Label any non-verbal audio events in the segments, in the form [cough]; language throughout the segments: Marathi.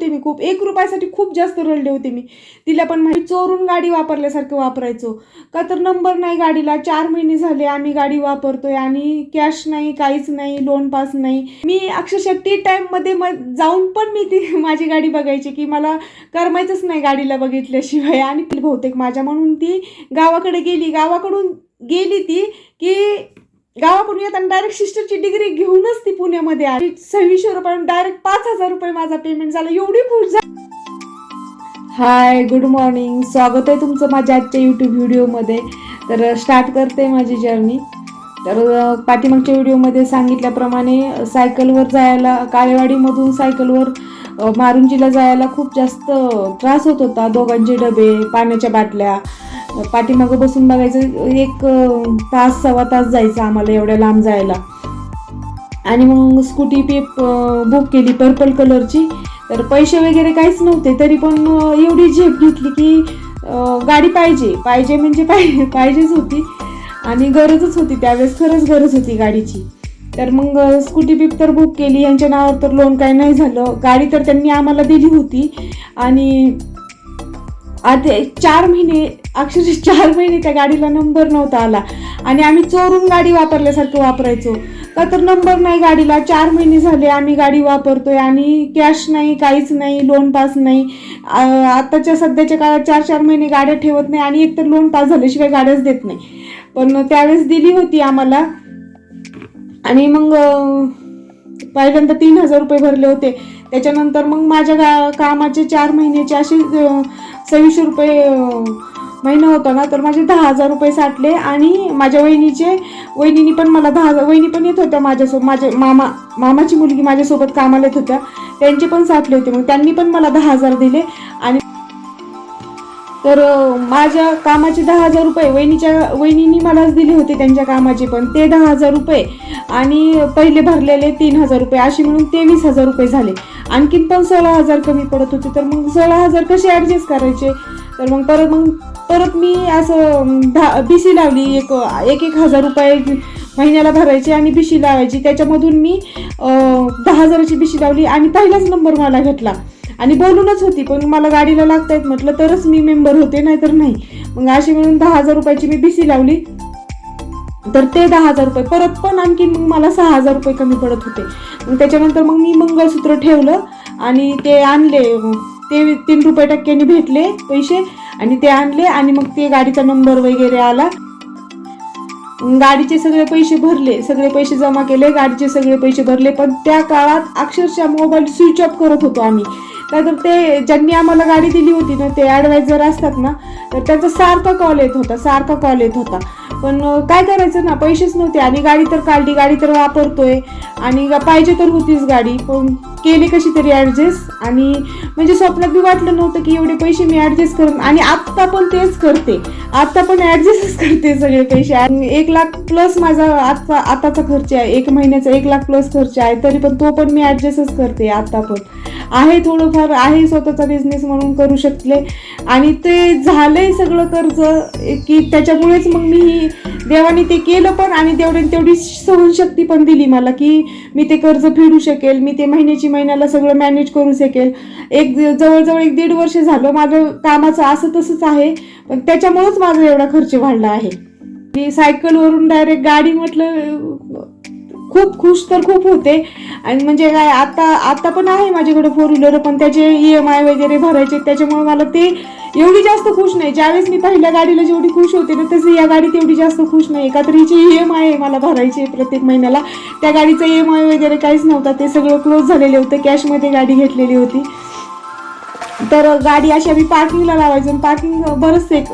होते मी खूप. एक रुपयासाठी खूप जास्त रडले होते मी. तिला पण माहिती चोरून गाडी वापरल्यासारखं वापरायचो. का तर नंबर नाही गाडीला. चार महिने झाले आम्ही गाडी वापरतोय आणि कॅश नाही काहीच नाही लोन पास नाही. मी अक्षरशः टी टाईममध्ये म जाऊन पण मी ती [laughs] माझी गाडी बघायची की मला करमायचंच नाही गाडीला बघितल्याशिवाय. आणि बहुतेक माझ्या म्हणून ती गावाकडे गेली. गावाकडून गेली ती की गावाकडून येताना डायरेक्ट सिस्टरची डिग्री घेऊनच ती पुण्यामध्ये आली. सव्वीसशे रुपये डायरेक्ट पाच हजार रुपये माझा पेमेंट झाला. एवढी खुश झाली. हाय गुड मॉर्निंग स्वागत आहे तुमचं माझ्या आजच्या यूट्यूब व्हिडिओमध्ये तर स्टार्ट करते माझी जर्नी तर पाठीमागच्या व्हिडिओमध्ये सांगितल्याप्रमाणे सायकलवर जायला काळेवाडीमधून सायकलवर मारुंजीला जायला खूप जास्त त्रास होत होता. दोघांचे डबे पाण्याच्या बाटल्या. पाठीमागं बसून बघायचं एक तास सव्वा तास जायचं आम्हाला एवढ्या लांब जायला. आणि मग स्कूटी पे बुक केली पर्पल कलरची. तर पैसे वगैरे काहीच नव्हते तरी पण एवढी झेप घेतली की गाडी पाहिजे. पाहिजे म्हणजे पाहिजे पाहिजेच होती. आणि गरजच होती त्यावेळेस खरंच गरज होती गाडीची. तर मग स्कूटी पिप तर बुक केली यांच्या नावावर तर लोन काही नाही झालं. गाडी तर त्यांनी आम्हाला दिली होती. आणि आधी चार महिने अक्षरशः चार महिने त्या गाडीला नंबर नव्हता आला. आणि आम्ही चोरून गाडी वापरल्यासारखं वापरायचो. का तर नंबर नाही गाडीला. चार महिने झाले आम्ही गाडी वापरतोय आणि कॅश नाही काहीच नाही लोन पास नाही. आत्ताच्या सध्याच्या काळात चार चार महिने गाड्या ठेवत नाही आणि एकतर लोन पास झाल्याशिवाय गाड्याच देत नाही. पण त्यावेळेस दिली होती आम्हाला. आणि मग पहिल्यांदा तीन हजार रुपये भरले होते. त्याच्यानंतर मग माझ्या गा कामाचे चार महिन्याचे असे सव्वीसशे रुपये महिना होता ना तर माझे दहा हजार रुपये साठले आणि माझ्या वहिनीचे वहिनीनी पण मला दहा हजार वहिनी पण येत होत्या माझ्यासोबत माझे मामा मामाची मुलगी माझ्यासोबत कामाला येत होत्या त्यांचे पण साठले होते. मग त्यांनी पण मला दहा हजार दिले आणि तर माझ्या कामाचे दहा हजार रुपये वहिनीच्या वहिनीनी मलाच दिले होते त्यांच्या कामाचे पण ते दहा हजार रुपये आणि पहिले भरलेले तीन हजार रुपये असे मिळून तेवीस हजार रुपये झाले. आणखीन पण सोळा हजार कमी पडत होते तर मग सोळा हजार कसे ॲडजस्ट करायचे? तर मग परत मग परत मी असं धा बी सी लावली एक एक एक हजार रुपये महिन्याला भरायचे आणि बिशी लावायची. त्याच्यामधून मी दहा हजाराची बिशी लावली आणि पहिलाच नंबर मला घेतला आणि बोलूनच होती पण मला गाडीला लागतायत म्हटलं तरच मी मेंबर होते नाहीतर नाही. मग अशी मिळून दहा हजार रुपयाची मी बिसी लावली. तर ते दहा हजार रुपये परत पण आणखी मग मला सहा हजार रुपये कमी पडत होते. मग त्याच्यानंतर मग मी मंगळसूत्र ठेवलं आणि ते आणले ते तीन रुपये टक्क्यांनी भेटले पैसे आणि ते आणले आणि मग ते गाडीचा नंबर वगैरे आला. गाडीचे सगळे पैसे भरले सगळे पैसे जमा केले गाडीचे सगळे पैसे भरले पण त्या काळात अक्षरशः मोबाईल स्विच ऑफ करत होतो आम्ही. का तर ते ज्यांनी आम्हाला गाडी दिली होती ना ते ॲडवायझर असतात ना तर त्याचा सारखा कॉल येत होता सारखा कॉल येत होता. पण काय करायचं ना पैसेच नव्हते. आणि गाडी तर काढली गाडी तर वापरतोय. आणि पाहिजे तर होतीच गाडी पण केली कशी तरी ॲडजस्ट आणि म्हणजे स्वप्नात बी वाटलं नव्हतं की एवढे पैसे मी ॲडजस्ट करून आणि आत्ता पण तेच करते. आत्ता पण ॲडजस्टच [laughs] करते सगळे पैसे. आणि एक लाख प्लस माझा आत्ता आताचा खर्च आहे. एक महिन्याचा एक लाख प्लस खर्च आहे. तरी पण तो पण मी ॲडजस्टच करते आत्ता पण. आहे थोडंफार आहे स्वतःचा बिझनेस म्हणून करू शकले. आणि ते झालंय सगळं कर्ज की त्याच्यामुळेच मग मी ही देवाने ते केलं पण आणि तेवढे तेवढी सहनशक्ती पण दिली मला की मी ते कर्ज फेडू शकेल मी ते महिन्याची महिन्याला सगळं मॅनेज करू शकेल. एक जवळजवळ एक दीड वर्ष झालं माझं कामाचं असं तसंच आहे पण त्याच्यामुळंच माझा एवढा खर्च वाढला आहे. मी सायकलवरून डायरेक्ट गाडी म्हटलं खूप खुश तर खूप होते. आणि म्हणजे काय आता आता पण आहे माझ्याकडे फोर व्हीलर पण त्याचे ई एम आय वगैरे भरायचे त्याच्यामुळे मला ते एवढी जास्त खुश नाही. ज्यावेळेस मी पहिल्या गाडीला जेवढी खुश होते ना तसं या गाडीत एवढी जास्त खुश नाही. का तर हिची ई एम आय मला भरायची आहे प्रत्येक महिन्याला. त्या गाडीचं ई एम आय वगैरे काहीच नव्हता. ते सगळं क्लोज झालेले होते. कॅशमध्ये गाडी घेतलेली होती. तर गाडी अशी आम्ही पार्किंगला लावायचो. पार्किंग बरंच एक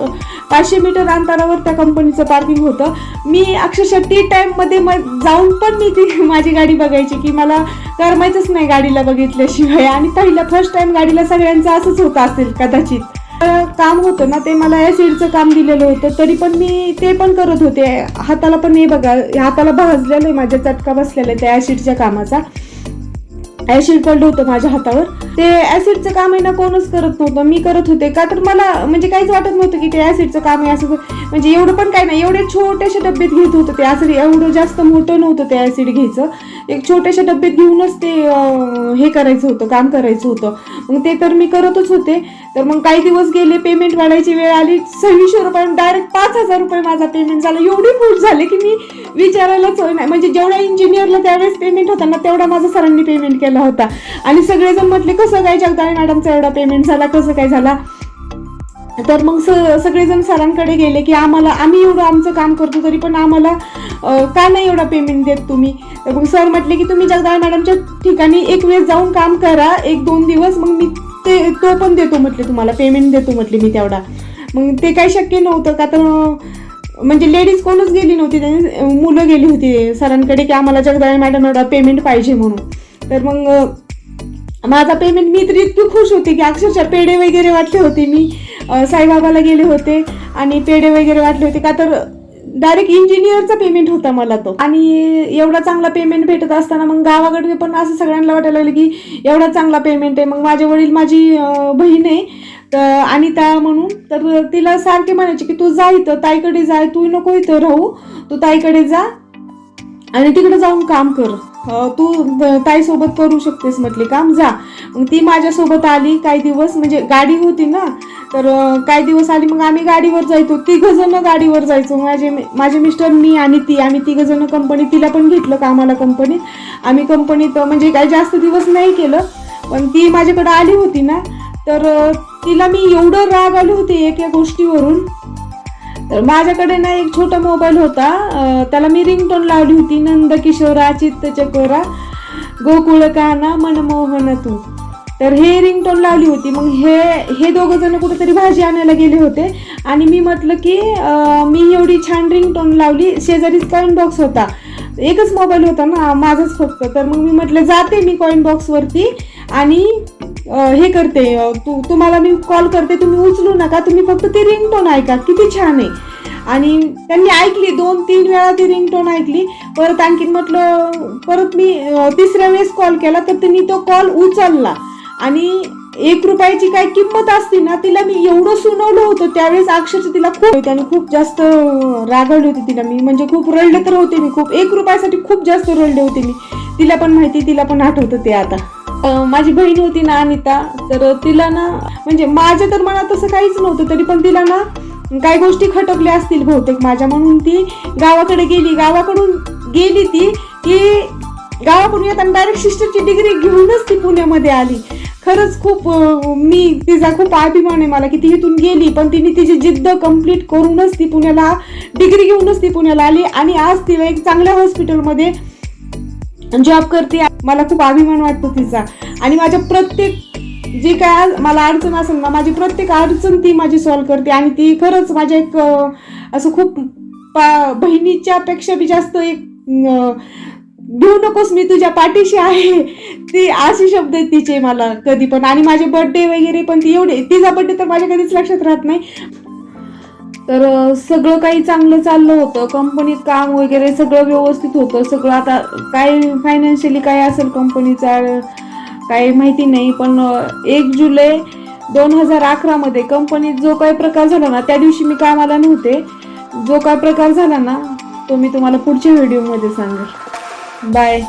पाचशे मीटर अंतरावर त्या कंपनीचं पार्किंग होतं. मी अक्षरशः टी टाईममध्ये म जाऊन पण मी ती [laughs] माझी गाडी बघायची की मला करमायचंच नाही गाडीला बघितल्याशिवाय. आणि पहिलं फर्स्ट टाइम गाडीला सगळ्यांचं असंच होतं असेल कदाचित. काम होतं ना ते मला ॲसिडचं काम दिलेलं होतं. तरी पण मी ते पण करत होते. हाताला पण हे बघा हाताला भाजलेलं आहे माझ्या चटका बसलेला आहे त्या ॲसिडच्या कामाचा. ऍसिड पडलं होतं माझ्या हातावर. ते ऍसिडचं काम आहे ना कोणच करत नव्हतं. मी करत होते. का तर मला म्हणजे काहीच वाटत नव्हतं की ते ऍसिडचं काम आहे असं. म्हणजे एवढं पण काय नाही. एवढे छोट्याशा डब्यात घेत होतं ते असं एवढं जास्त मोठं नव्हतं ते ऍसिड घ्यायचं. एक छोट्याशा डब्यात घेऊनच ते हे करायचं होतं काम करायचं होतं. मग ते तर मी करतच होते. तर मग काही दिवस गेले पेमेंट वाढायची वेळ आली. सव्वीसशे रुपये डायरेक्ट पाच हजार रुपये माझा पेमेंट झाला. एवढी फूट झाले की मी विचारायलाच नाही म्हणजे जेवढा इंजिनियरला त्यावेळेस पेमेंट होता ना तेवढा माझा सरांनी पेमेंट केला होता. आणि सगळेजण म्हटले कसं काय जगदाळे मॅडमचा एवढा पेमेंट झाला कसं काय झाला? तर मग स सगळेजण सरांकडे गेले की आम्हाला आम्ही एवढं आमचं काम करतो तरी पण आम्हाला का नाही एवढा पेमेंट देत तुम्ही? तर मग सर म्हटले की तुम्ही जगदाळ मॅडमच्या ठिकाणी एक वेळेस जाऊन काम करा एक दोन दिवस मग मी ते तो पण देतो म्हटले तुम्हाला पेमेंट देतो म्हटले मी तेवढा. मग ते काही शक्य नव्हतं का तर म्हणजे लेडीज कोणच गेली नव्हती त्यांनी मुलं गेली होती सरांकडे की आम्हाला जगदाळे मॅडम एवढा पेमेंट पाहिजे म्हणून. तर मग माझा पेमेंट मी तर इतकी खुश होते की अक्षरशः पेढे वगैरे वाटले होते मी. साईबाबाला गेले होते आणि पेढे वगैरे वाटले होते का तर डायरेक्ट इंजिनियरचा पेमेंट होता मला तो. आणि एवढा चांगला पेमेंट भेटत असताना मग गावाकडे पण असं सगळ्यांना वाटायला लागलं की एवढा चांगला पेमेंट आहे. मग माझे वडील माझी बहीण आहे. तर अनिता म्हणून तर तिला सारखे म्हणायचे की तू जा इथं ताईकडे जा तू नको इथं राहू. तू ताईकडे जा. आणि तिकडे जाऊन काम कर. तू ताईसोबत करू शकतेस म्हटले. काम जा. मग ती माझ्यासोबत आली काही दिवस म्हणजे गाडी होती ना तर काही दिवस आली मग आम्ही गाडीवर जायचो. तिघ जण गाडीवर जायचो. माझे माझे मिस्टर मी आणि ती. आम्ही तिघ जण कंपनी तिला पण घेतलं कामाला कंपनीत आम्ही कंपनीत म्हणजे काही जास्त दिवस नाही केलं पण ती माझ्याकडे आली होती ना तर तिला मी एवढं राग आले होते एका गोष्टीवरून तर माझ्याकडे ना एक छोटा मोबाईल होता. त्याला मी रिंगटोन लावली होती. नंद किशोर चित्त चकोरा गोकुळ काना मनमोहन तू. तर हे रिंगटोन लावली होती. मग हे हे दोघं जण कुठेतरी भाजी आणायला गेले होते. आणि मी म्हटलं की मी एवढी छान रिंगटोन लावली. शेजारीच कॉईन बॉक्स होता. एकच मोबाईल होता ना माझाच फक्त. तर मग मी म्हटलं जाते मी कॉईन बॉक्सवरती आणि हे करते तू तुम्हाला मी कॉल करते तुम्ही उचलू नका तुम्ही फक्त ती रिंगटोन ऐका किती छान आहे. आणि त्यांनी ऐकली दोन तीन वेळा ती रिंगटोन ऐकली परत आणखीन म्हटलं परत मी तिसऱ्या वेळेस कॉल केला तर त्यांनी तो कॉल उचलला. आणि एक रुपयाची काय किंमत असते ना तिला मी एवढं सुनावलं होतं त्यावेळेस अक्षरशः तिला खूप त्याने खूप जास्त रागवली होती तिला मी. म्हणजे खूप रडले तर होते मी खूप एक रुपयासाठी खूप जास्त रडले होते मी. तिला पण माहिती तिला पण आठवतं ते आता. माझी बहीण होती ना अनिता तर तिला ना म्हणजे माझ्या तर मनात तसं काहीच नव्हतं तरी पण तिला ना काही गोष्टी खटकल्या असतील बहुतेक माझ्या. म्हणून ती गावाकडे गेली. गावाकडून गेली ती की गावाकडून येताना डायरेक्ट सिस्टरची डिग्री घेऊनच ती पुण्यामध्ये आली. खरंच खूप मी तिचा खूप अभिमान आहे मला की ती इथून गेली पण तिने तिची जिद्द कंप्लीट करूनच ती पुण्याला डिग्री घेऊनच ती पुण्याला आली. आणि आज तिला एक चांगल्या हॉस्पिटलमध्ये जॉब करते. मला खूप अभिमान वाटतो तिचा. आणि माझ्या प्रत्येक जी काय मला अडचण असेल ना माझी प्रत्येक अडचण ती माझी सॉल्व करते. आणि ती खरंच माझ्या एक असं खूप पा बहिणीच्या पेक्षा बी जास्त एक घेऊ नकोस मी तुझ्या पाठीशी आहे. ती असे शब्द आहेत तिचे मला कधी पण. आणि माझे बर्थडे वगैरे पण ती एवढे तिचा बर्थडे तर माझ्या कधीच लक्षात राहत नाही. तर सगळं काही चांगलं चाललं होतं. कंपनीत काम वगैरे सगळं व्यवस्थित होतं. सगळं आता काय फायनान्शियली काय असेल कंपनीचा काही माहिती नाही. पण एक जुलै दोन हजार अकरामध्ये कंपनीत जो काय प्रकार झाला ना त्या दिवशी मी कामाला नव्हते. जो काय प्रकार झाला ना तो मी तुम्हाला पुढच्या व्हिडिओमध्ये सांगेल. बाय